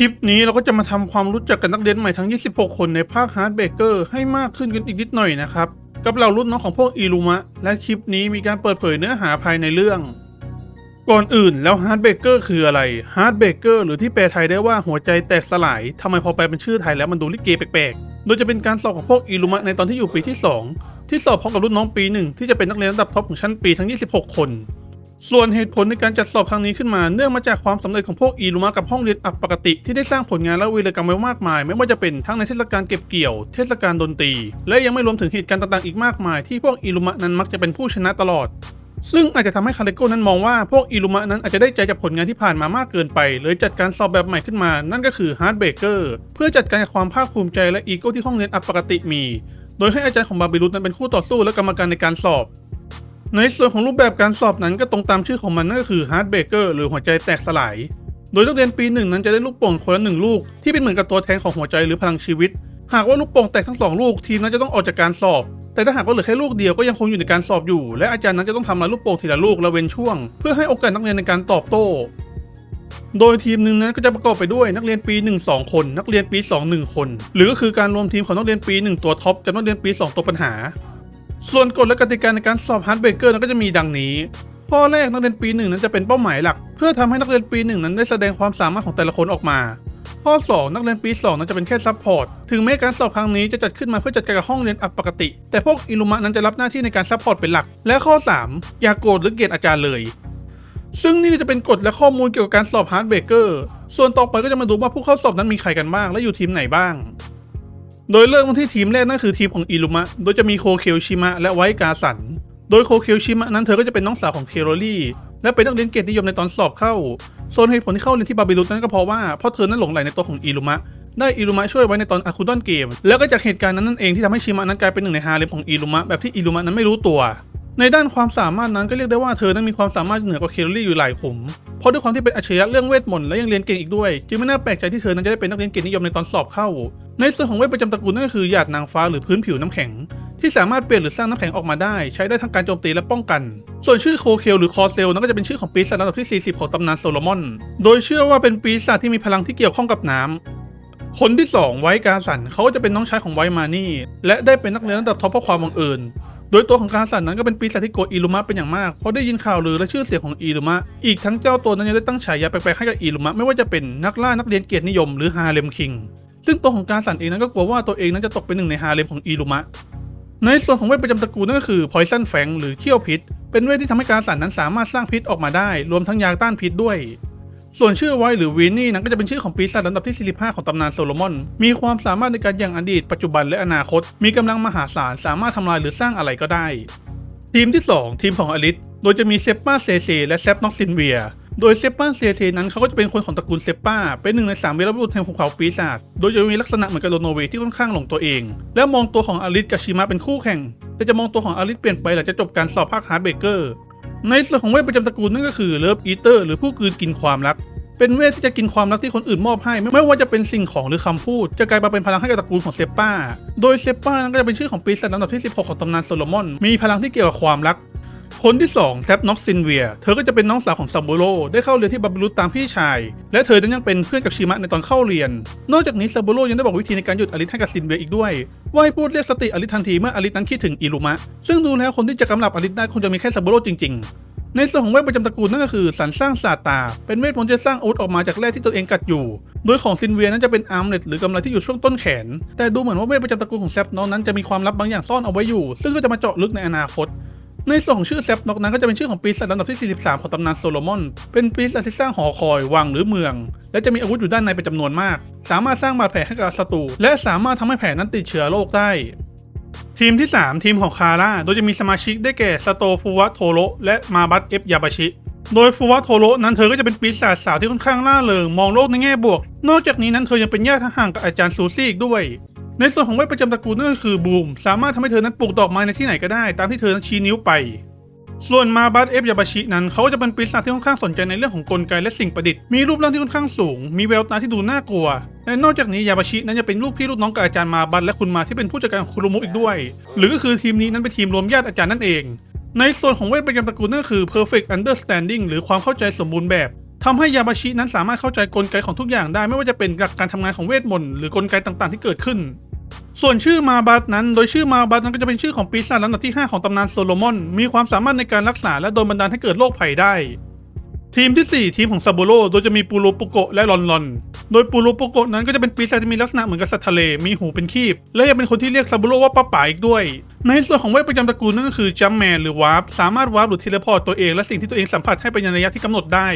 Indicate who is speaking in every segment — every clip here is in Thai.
Speaker 1: คลิปนี้เราก็จะมาทำความรู้จักกับนักเรียนใหม่ทั้ง 26 คนในภาคฮาร์ดเบเกอร์ให้มากขึ้นกันอีกนิดหน่อยนะครับ กับเรารุ่นน้องของพวกอิรุมะ และคลิปนี้มีการเปิดเผยเนื้อหาภายในเรื่อง ก่อนอื่นแล้วฮาร์ดเบเกอร์คืออะไรฮาร์ดเบเกอร์หรือที่แปลไทยได้ว่าหัวใจแตกสลายทำไมพอแปลเป็นชื่อไทยแล้วมันดูลิเกแปลกๆ โดยจะเป็นการสอบของพวกอิรุมะในตอนที่อยู่ปีที่ 2 ที่สอบพร้อมกับรุ่นน้องปีหนึ่งที่จะเป็นนักเรียนระดับท็อปของชั้นปีทั้ง 26 คน ส่วนเหตุผลในการจัดสอบครั้งนี้ขึ้นมา เนื่องมาจากความสำเร็จของพวกอีลูมากับห้องเรียนอัปปกติ ที่ได้สร้างผลงานและวีรกรรมไว้มากมาย ไม่ว่าจะเป็นทั้งในเทศกาลเก็บเกี่ยว เทศกาลดนตรี และยังไม่รวมถึงเหตุการณ์ต่างๆอีกมากมาย ที่พวกอีลูมานั้นมักจะเป็นผู้ชนะตลอด ซึ่งอาจจะทำให้คาเลโก้นั้นมองว่าพวกอีลูมะนั้นอาจจะได้ใจจากผลงานที่ผ่านมามากเกินไปเลยจัดการสอบแบบใหม่ขึ้นมา นั่นก็คือฮาร์ดเบเกอร์เพื่อจัดการความภาคภูมิใจและอีโก้ที่ห้องเรียนอัปปกติมี โดยให้อาจารย์ของบาบิลุสนั้นเป็นคู่ต่อสู้และกรรมการในการสอบ ในส่วนของรูปแบบการสอบนั้นก็ตรงตามชื่อของมันนั่นก็คือ Heart Breaker หรือหัวใจแตกสลาย โดยนักเรียนปีหนึ่งนั้นจะได้ลูกโป่งคนละหนึ่งลูก ที่เป็นเหมือนกับตัวแทนของหัวใจหรือพลังชีวิต หากว่าลูกโป่งแตกทั้งสองลูกทีมนั้นจะต้องออกจากการสอบ แต่ถ้าหากว่าเหลือแค่ลูกเดียวก็ยังคงอยู่ในการสอบอยู่ และอาจารย์นั้นจะต้องทำลายลูกโป่งทีละลูกและเว้นช่วง เพื่อให้โอกาสนักเรียนในการตอบโต้ โดยทีมหนึ่งนั้นก็จะประกอบไปด้วยนักเรียนปี 1 2 คน นักเรียนปี 2 1 คน หรือก็คือการรวมทีมของนักเรียนปี 1 ตัวท็อปกับนักเรียนปี 2 ตัวปัญหา ส่วนกฎและกติกาในการสอบฮาร์ดเบเกอร์นั้นก็จะมีดังนี้ ข้อแรกนักเรียนปีหนึ่งนั้นจะเป็นเป้าหมายหลัก เพื่อทำให้นักเรียนปีหนึ่งนั้นได้แสดงความสามารถของแต่ละคนออกมา ข้อ 2 นักเรียนปี 2 นั้นจะเป็นแค่ซับพอร์ต ถึงแม้การสอบครั้งนี้จะจัดขึ้นมาเพื่อจัดการกับห้องเรียนอัปปกติ แต่พวกอิลุมะนั้นจะรับหน้าที่ในการซับพอร์ตเป็นหลัก และข้อ 3 อย่าโกรธหรือเกลียดอาจารย์เลยซึ่งนี่จะเป็นกฎและข้อมูลเกี่ยวกับการสอบฮาร์ดเบเกอร์ ส่วนต่อไปก็จะมาดูว่าผู้เข้าสอบนั้นมีใครกันบ้าง และอยู่ทีมไหนบ้าง โดยเริ่มกันที่ทีมแรกนั่นคือทีมของอิลุมะ โดยจะมีโคเคลชิมะและไวกาสัน โดยโคเคลชิมะนั้นเธอก็จะเป็นน้องสาวของเคโรลี่และเป็นนักเรียนเกียรตินิยมในตอนสอบเข้า ส่วนเหตุผลที่เข้าเรียนที่บาบิลุสนั้นก็เพราะว่าเพราะเธอนั้นหลงใหลในตัวของอิลุมะ ได้อิลุมะช่วยไว้ในตอนอะคูดอนเกม แล้วก็จากเหตุการณ์นั้นนั่นเองที่ทำให้ชิมะนั้นกลายเป็นหนึ่งในฮาเร็มของอิลุมะแบบที่อิลุมะนั้นไม่รู้ตัว ในด้านความสามารถนั้นก็เรียกได้ว่าเธอนั้นมีความสามารถเหนือกว่าเคโรลี่อยู่หลายขุม เพราะด้วยความที่เป็นอัจฉริยะเรื่องเวทมนต์และยังเรียนเก่งอีกด้วย จึงไม่น่าแปลกใจที่เธอนั้นจะได้เป็นนักเรียนเกียรตินิยมในตอนสอบเข้า ในส่วนของเวทประจำตระกูลนั่นก็คือหยาดนางฟ้าหรือพื้นผิวน้ำแข็ง ที่สามารถเปลี่ยนหรือสร้างน้ำแข็งออกมาได้ ใช้ได้ทั้งการโจมตีและป้องกัน ส่วนชื่อโคเคลหรือคอเซลนั้นก็จะเป็นชื่อของปีศาจระดับที่ 40 ของตำนานโซโลมอน โดยเชื่อว่าเป็นปีศาจที่มีพลังที่เกี่ยวข้องกับน้ำคนที่ 2 ไวกาสันเขาก็จะเป็นน้องชายของไวมานี่ และได้เป็นนักเรียนระดับท็อปเพราะความบังเอิญ โดยตัวของกาสันนั้นก็เป็นปีศาจที่โกรธอิลุมะเป็นอย่างมาก เพราะได้ยินข่าวลือและชื่อเสียงของอิลุมะ อีกทั้งเจ้าตัวนั้นยังได้ตั้งฉายาแปลกๆให้กับอิลุมะไม่ว่าจะเป็นนักล่านักเรียนเกียรตินิยมหรือฮาเลมคิง ซึ่งตัวของกาสันเองนั้นก็กลัวว่าตัวเองนั้นจะตกเป็นหนึ่งในฮาเลมของอิลุมะ ในส่วนของเวทประจำตระกูลนั่นก็คือ Poison Fang หรือเขี้ยวพิษ เป็นเวทที่ทำให้กาสันนั้นสามารถสร้างพิษออกมาได้ รวมทั้งยาต้านพิษด้วย ส่วนชื่อไวหรือวินนี่นั้นก็จะเป็นชื่อของปีศาจลำดับที่ 45 ของตำนานโซโลมอน มีความสามารถในการยังอดีต ปัจจุบันและอนาคต มีกำลังมหาศาลสามารถทำลายหรือสร้างอะไรก็ได้ ทีมที่ 2 ทีมของอลิสโดยจะมีเซปป้าเซเซและเซปน็อกซินเวียโดยเซปป้าเซเซนั้นเขาก็จะเป็นคนของตระกูลเซปป้า เป็นหนึ่งในสามวีรบุรุษแห่งภูเขาปีศาจ โดยจะมีลักษณะเหมือนกับโดโนเวที่ค่อนข้างหลงตัวเอง และมองตัวของอลิสกับชิมะเป็นคู่แข่ง แต่จะมองตัวของอลิสเปลี่ยนไปหลังจากจบการสอบภาคฮาร์ดเบเกอร์ ในส่วนของเวทประจำตระกูลนั่นก็คือเลิฟอีเตอร์หรือผู้กลืนกินความรัก เป็นเวทที่จะกินความรักที่คนอื่นมอบให้ ไม่ว่าจะเป็นสิ่งของหรือคำพูด จะกลายมาเป็นพลังให้กับตระกูลของเซปป้า โดยเซปป้านั้นก็จะเป็นชื่อของปีศาจลำดับที่ 16 ของตำนานโซโลมอน มีพลังที่เกี่ยวกับความรัก คนที่2แซปน็อกซินเวีย เธอก็จะเป็นน้องสาวของซัมโบโรได้เข้าเรียนที่บาบิลุสตามพี่ชาย และเธอนั้นยังเป็นเพื่อนกับชิมะในตอนเข้าเรียน นอกจากนี้ซัมโบโรยังได้บอกวิธีในการหยุดอลิสให้กับซินเวียอีกด้วย ว่าให้พูดเรียกสติอลิสทันทีเมื่ออลิสนั้นคิดถึงอิรุมะ ซึ่งดูแล้วคนที่จะกำลับอลิสได้คงจะมีแค่ซัมโบโรจริงๆ ในส่วนของเวทประจำตระกูลนั่นก็คือสรรสร้างศาตา เป็นเวทมนต์ที่สร้างอาวุธออกมาจากแร่ที่ตัวเองกัดอยู่ โดยของซินเวียนั้นจะเป็นอาร์มเล็ตหรือกำไรที่อยู่ช่วงต้นแขน แต่ดูเหมือนว่าเวทประจำตระกูลของแซปน้องนั้นจะมีความลับบางอย่างซ่อนเอาไว้อยู่ ซึ่งก็จะมาเจาะลึกในอนาคต ในส่วนของชื่อแซปน็อกนั้นก็จะเป็นชื่อของปีศาจลำดับที่ 43 ของตำนานโซโลมอน เป็นปีศาจที่สร้างหอคอยวังหรือเมือง และจะมีอาวุธอยู่ด้านในเป็นจำนวนมาก สามารถสร้างบาดแผลให้กับศัตรูและสามารถทำให้แผลนั้นติดเชื้อโรคได้ ทีมที่ 3 ทีมของคาร่าโดยจะมีสมาชิกได้แก่สโตฟูวะโทโรและมาบัตเอฟยาบาชิโดยฟูวะโทโรนั้นเธอก็จะเป็นปีศาจสาวที่ค่อนข้างล่าเริงมองโลกในแง่บวก นอกจากนี้นั้นเธอยังเป็นญาติห่างกับอาจารย์ซูซี่อีกด้วย ในส่วนของเวทประจำตระกูลนั่นก็คือบูม สามารถทำให้เธอนั้นปลูกดอกไม้ในที่ไหนก็ได้ ตามที่เธอนั้นชี้นิ้วไป ส่วนมาบัตเอฟยาบาชินั้นเขาจะเป็นปีศาจที่ค่อนข้างสนใจในเรื่องของกลไกและสิ่งประดิษฐ์มีรูปร่างที่ค่อนข้างสูง มีแววตาที่ดูน่ากลัวและนอกจากนี้ยาบาชินั้นจะเป็นลูกพี่ลูกน้องกับอาจารย์มาบัตและคุณมาที่เป็นผู้จัดการของคุรุมุอีกด้วย หรือก็คือทีมนี้นั้นเป็นทีมรวมญาติอาจารย์นั่นเอง ในส่วนของเวทประจำตระกูลนั่นก็คือ perfect understanding หรือความเข้าใจสมบูรณ์แบบทำให้ยาบาชินั้นสามารถเข้าใจกลไกของทุกอย่างได้ไม่ว่าจะเป็นการทำงานของเวทมนต์หรือกลไกต่างๆที่เกิดขึ้น ส่วนชื่อมาบัตนั้น โดยชื่อมาบัตนั้นก็จะเป็นชื่อของปีศาจลำดับที่ 5 ของตำนานโซโลมอน มีความสามารถในการรักษาและโดนบันดาลให้เกิดโรคภัยได้ ทีมทีสี่4 ทีมของซาโบโรโดยจะมีปูโรปุโกะและลอนลอน โดยปูโรปุโกะนั้นก็จะเป็นปีศาจที่มีลักษณะเหมือนกับสัตว์ทะเล มีหูเป็นคีบ และยังเป็นคนที่เรียกซาโบโรว่าป้าป๋าอีกด้วย ในส่วนของเวทประจำตระกูลนั่นก็คือจัมแมนหรือวาร์ป สามารถวาร์ปหรือเทเลพอร์ตตัวเองและสิ่งที่ตัวเองสัมผัสให้ไปในระยะที่กำหนดได้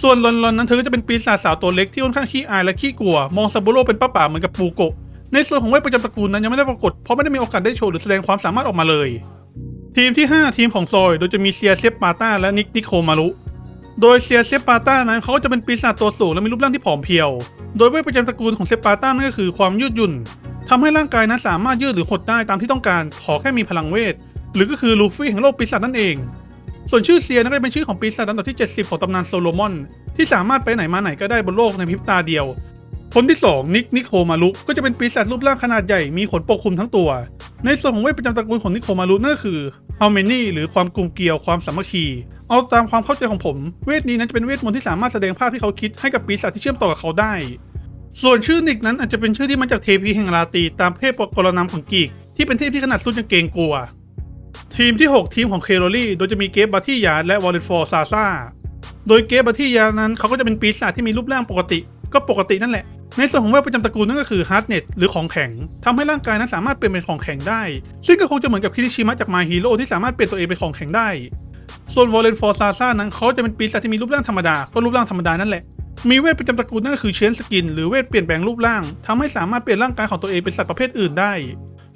Speaker 1: ส่วนลอนลอนนั้นเธอก็จะเป็นปีศาจสาวตัวเล็กที่ค่อนข้างขี้อายและขี้กลัว มองซาโบโรเป็นป้าป๋าเหมือนกับปูโกะ ในส่วนของเวทประจำตระกูลนั้นยังไม่ได้ปรากฏเพราะไม่ได้มีโอกาสได้โชว์หรือแสดงความสามารถออกมาเลย ทีมที่ 5 ทีมของซอย โดยจะมีเซียเซปปาต้าและนิกนิโคมารุโดยเซียเซปปาต้านั้นเขาก็จะเป็นปีศาจตัวสูงและมีรูปร่างที่ผอมเพรียว โดยเวทประจำตระกูลของเซปปาต้านั่นก็คือความยืดหยุ่นทำให้ร่างกายนั้นสามารถยืดหรือหดได้ตามที่ต้องการขอแค่มีพลังเวท หรือก็คือลูฟี่แห่งโลกปีศาจนั่นเอง ส่วนชื่อเซียนั้นก็เป็นชื่อของปีศาจลำดับที่ 70 ของตำนานโซโลมอน ที่สามารถไปไหนมาไหนก็ได้บนโลกในพริบตาเดียว คนที่ 2 นิกนิโคมารุก็จะเป็นปีศาจรูปร่างขนาดใหญ่มีขนปกคลุมทั้งตัว ในส่วนของเวทประจำตระกูลของนิโคมารุนั่นก็คือ harmony หรือความกลมเกลียวความสามัคคี เอาตามความเข้าใจของผม เวทนี้นั้นจะเป็นเวทมนต์ที่สามารถแสดงภาพที่เขาคิดให้กับปีศาจที่เชื่อมต่อกับเขาได้ ส่วนชื่อนิกนั้นอาจจะเป็นชื่อที่มาจากเทพีแห่งราตีตามเทพกรณำของกีกที่เป็นเทพที่ขนาดสุดยังเกรงกลัว ทีมที่ 6 ทีมของเคโรลี่โดยจะมีเกฟบัตตี้ยาและวอลเลนฟอร์ซาซาโดยเกฟบัตตี้ยานั้นเขาก็จะเป็นปีศาจที่มีรูปร่างปกติ ก็ปกตินั่นแหละ ในส่วนของเวทประจำตระกูลนั่นก็คือฮาร์ดเน็ตหรือของแข็งทำให้ร่างกายนั้นสามารถเปลี่ยนเป็นของแข็งได้ ซึ่งก็คงจะเหมือนกับคิริชิมะจากมาฮีโร่ที่สามารถเปลี่ยนตัวเองเป็นของแข็งได้ ส่วนวอลเลนฟอร์ซาซ่านั้นเขาจะเป็นปีศาจที่มีรูปร่างธรรมดาก็รูปร่างธรรมดานั่นแหละมีเวทประจำตระกูลนั่นก็คือเชนสกินหรือเวทเปลี่ยนแปลงรูปร่างทำให้สามารถเปลี่ยนร่างกายของตัวเองเป็นสัตว์ประเภทอื่นได้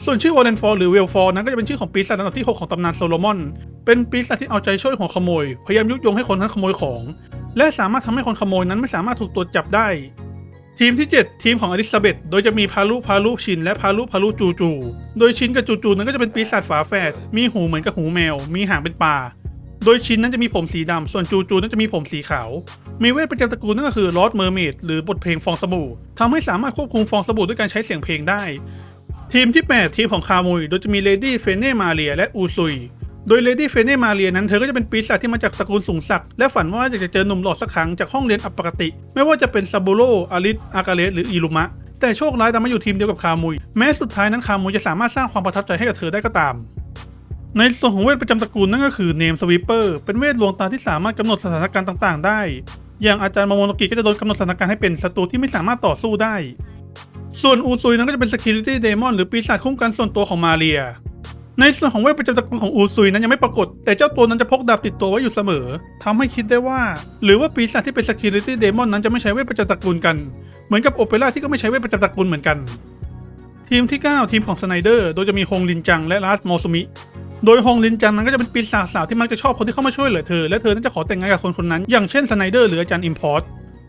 Speaker 1: ส่วนชื่อวอลเลนฟอร์หรือเวลฟอร์นั้นก็จะเป็นชื่อของปีศาจลำดับที่ 6 ของตำนานโซโลมอน เป็นปีศาจที่เอาใจช่วยหัวขโมย พยายามยุยงให้คนนั้นขโมยของ และสามารถทำให้คนขโมยนั้นไม่สามารถถูกตรวจจับได้ ทีมที่ 7 ทีมของอลิซาเบธโดยจะมีพารุพารุชิน และพารุพารุจูจู โดยชินกับจูจูนั้นก็จะเป็นปีศาจฝาแฝดมีหูเหมือนกับหูแมว มีหางเป็นปลาโดยชินนั้นจะมีผมสีดำส่วนจูจูนั้นจะมีผมสีขาว มีเวทประจำตระกูลนั่นก็คือลอ d เมอร์เมดหรือบทเพลงฟองสบู่ทำให้สามารถควบคุมฟองสบู่ด้วยการใช้เสียงเพลงได้ ทีมที่ 8 ทีมของคามุย โดยจะมีเลดี้เฟเน่มาเรียและอูซุย โดยเลดี้เฟเน่มาเรียนั้นเธอก็จะเป็นปีศาจที่มาจากตระกูลสูงศักดิ์และฝันว่าอยากจะเจอหนุ่มหล่อสักครั้งจากห้องเรียนอัปกติ ไม่ว่าจะเป็นซาบูโรอาริสอากาเลสหรืออิรุมะแต่โชคร้ายดันมาอยู่ทีมเดียวกับคามุย แม้สุดท้ายนั้นคามุยจะสามารถสร้างความประทับใจให้กับเธอได้ก็ตาม ในส่วนของเวทประจำตระกูลนั่นก็คือเนมสวิปเปอร์เป็นเวทลวงตาที่สามารถกำหนดสถานการณ์ต่างๆ ได้ อย่างอาจารย์มโมโนกิก็จะโดนกำหนดสถานการณ์ให้เป็นศัตรูที่ไม่สามารถต่อสู้ได้ ส่วนอูซุยนั้นก็จะเป็น Security Demon หรือปีศาจคุ้มกันส่วนตัวของมาเรีย ในส่วนของเวทประจำตระกูลของอูซุยนั้นยังไม่ปรากฏ แต่เจ้าตัวนั้นจะพกดาบติดตัวไว้อยู่เสมอทำให้คิดได้ว่า หรือว่าปีศาจที่เป็น Security Demon นั้นจะไม่ใช้เวทประจำตระกูลกัน เหมือนกับโอเปร่าที่ก็ไม่ใช้เวทประจำตระกูลเหมือนกัน ทีมที่ 9 ทีมของสไนเดอร์ โดยจะมีฮงลินจังและลาสโมซุมิ โดยฮงลินจังนั้นก็จะเป็นปีศาจสาวที่มักจะชอบคนที่เข้ามาช่วยเหลือเธอและเธอนั้นจะขอแต่งงานกับคนคนนั้น อย่างเช่นสไนเดอร์หรืออาจารย์อิมพอร์ต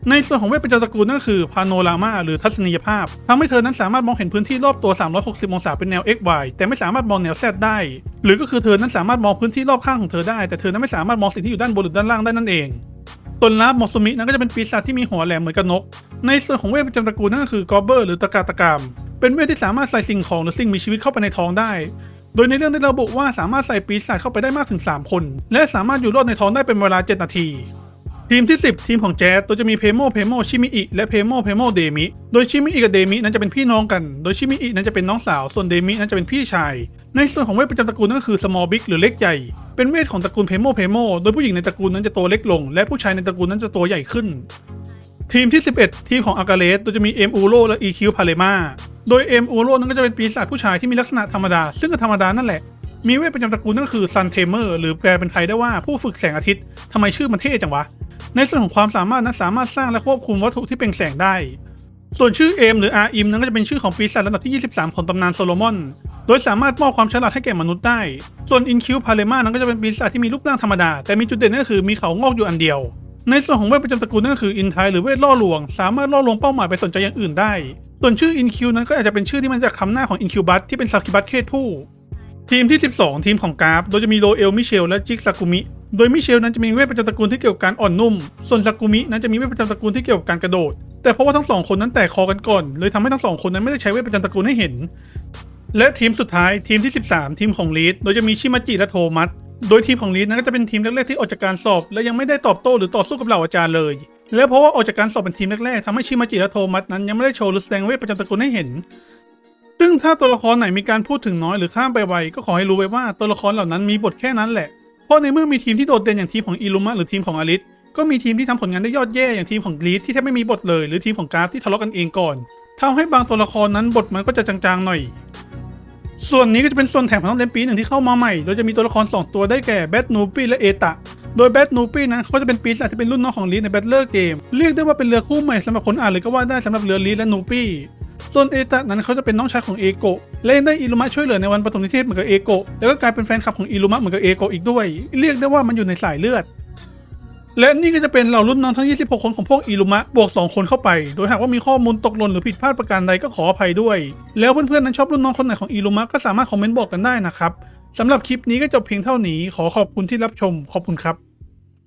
Speaker 1: ในส่วนของเวทประจำตระกูลนั่นก็คือพาโนรามาหรือทัศนียภาพทำให้เธอนั้นสามารถมองเห็นพื้นที่รอบตัว 360 องศาเป็นแนว x y แต่ไม่สามารถมองแนว z ได้ หรือก็คือเธอนั้นสามารถมองพื้นที่รอบข้างของเธอได้ แต่เธอนั้นไม่สามารถมองสิ่งที่อยู่ด้านบนหรือด้านล่างได้นั่นเองตนลาบมอสมินั้นก็จะเป็นปีศาจที่มีหัวแหลมเหมือนกับนก ในส่วนของเวทประจำตระกูลนั่นก็คือกอบเบอร์หรือตะกาตะกามเป็นเวทที่สามารถใส่สิ่งของหรือสิ่งมีชีวิตเข้าไปในท้องได้ โดยในเรื่องได้ระบุว่าสามารถใส่ปีศาจเข้าไปได้มากถึง 3 คน และสามารถอยู่รอดในท้องได้เป็นเวลา 7 นาที ทีมที่ 10 ทีมของแจ๊สโดยจะมีเพโมเพโมชิมิอิและเพโมเพโมเดมิ โดยชิมิอิกับเดมินั้นจะเป็นพี่น้องกัน โดยชิมิอินั้นจะเป็นน้องสาว ส่วนเดมินั้นจะเป็นพี่ชาย ในส่วนของเวทประจำตระกูลนั่นก็คือ small big หรือเล็กใหญ่ เป็นเวทของตระกูลเพโมเพโมโดยผู้หญิงในตระกูลนั้นจะตัวเล็กลง และผู้ชายในตระกูลนั้นจะตัวใหญ่ขึ้น ทีมที่ 11 ทีมของอากาเลสโดยจะมีเอ็มอูโรและอีคิวพาเลมาโดยเอ็มอูโรนั้นก็จะเป็นปีศาจผู้ชายที่มีลักษณะธรรมดา ซึ่งก็ธรรมดานั่นแหละมีเวทประจำตระกูลนั่นคือซันเทเมอร์หรือแปลเป็นไทยได้ว่าผู้ฝึกแสงอาทิตย์ทำไมชื่อมันเท่จังวะ ในส่วนของความสามารถนั้นสามารถสร้างและควบคุมวัตถุที่เป็นแสงได้ ส่วนชื่อเอมหรืออาอิมนั้นก็จะเป็นชื่อของปีศาจระดับที่ 23 ของตำนานโซโลมอน โดยสามารถมอบความฉลาดให้แก่มนุษย์ได้ ส่วนอินคิวพาเลมานั้นก็จะเป็นปีศาจที่มีรูปร่างธรรมดา แต่มีจุดเด่นนั่นก็คือมีเขางอกอยู่อันเดียว ในส่วนของเวทประจำตระกูลนั่นก็คืออินไทหรือเวทล่อลวง สามารถล่อลวงเป้าหมายไปสนใจอย่างอื่นได้ ส่วนชื่ออินคิวนั้นก็อาจจะเป็นชื่อที่มาจากคำหน้าของอินคิวบัตที่เป็นซากิบัตเพศผู้ ทีมที่ 12 ทีมของกราฟ โดยจะมีโรเอลมิเชลและจิกซากุมิ โดยมิเชลนั้นจะมีเวทประจำตระกูลที่เกี่ยวกับการอ่อนนุ่ม ส่วนซากุมินั้นจะมีเวทประจำตระกูลที่เกี่ยวกับการกระโดด แต่เพราะว่าทั้งสองคนนั้นแตกคอกันก่อน เลยทำให้ทั้งสองคนนั้นไม่ได้ใช้เวทประจำตระกูลให้เห็น และทีมสุดท้ายทีมที่ 13 ทีมของลีด โดยจะมีชิมาจิและโทมัส โดยทีมของลีดนั้นก็จะเป็นทีมแรกๆที่ออกจากการสอบ และยังไม่ได้ตอบโต้หรือต่อสู้กับเหล่าอาจารย์เลย และเพราะว่าออกจากการสอบเป็นทีมแรกๆทำให้ชิมาจิและโทมัสนั้นยังไม่ได้โชว์หรือแสดงเวทประจำตระกูลให้เห็นซึ่งถ้าตัวละครไหนมีการพูดถึงน้อยหรือข้ามไปไวก็ขอให้รู้ไว้ว่าตัวละครเหล่านั้นมีบทแค่นั้นแหละ เพราะในเมื่อมีทีมที่โดดเด่นอย่างทีมของอิลุมะหรือทีมของอลิสก็มีทีมที่ทำผลงานได้ยอดแย่อย่างทีมของลีดที่แทบไม่มีบทเลย หรือทีมของกราฟที่ทะเลาะกันเองก่อนทำให้บางตัวละครนั้นบทมันก็จะจางๆหน่อย ส่วนนี้ก็จะเป็นส่วนแถมของน้องเดนปีหนึ่งที่เข้ามาใหม่ โดยจะมีตัวละคร 2 ตัวได้แก่แบทนูปี้และเอตะโดยแบทนูปี้นั้นเขาก็จะเป็นปีศาจที่เป็นรุ่นน้องของลีดในแบทเลอร์เกม เรียกได้ว่าเป็นเรือคู่ใหม่สำหรับคนอ่านเลยก็ว่าได้สำหรับเรือลีดและนูปี้ ส่วนเอตะนั้นเขาจะเป็นน้องชายของเอโกะและยังได้อิลุมะช่วยเหลือในวันปฐมนิเทศเหมือนกับเอโกะแล้วก็กลายเป็นแฟนคลับของอิลุมะเหมือนกับเอโกะอีกด้วย เรียกได้ว่ามันอยู่ในสายเลือด และนี่ก็จะเป็นเหล่ารุ่นน้องทั้ง 26 คนของพวกอิลุมะบวก 2 คนเข้าไป โดยหากว่ามีข้อมูลตกหล่นหรือผิดพลาดประการใดก็ขออภัยด้วย แล้วเพื่อนๆนั้นชอบรุ่นน้องคนไหนของอิลุมะก็สามารถคอมเมนต์บอกกันได้นะครับสำหรับคลิปนี้ก็จบเพียงเท่านี้ขอขอบคุณที่รับชมขอบคุณครับ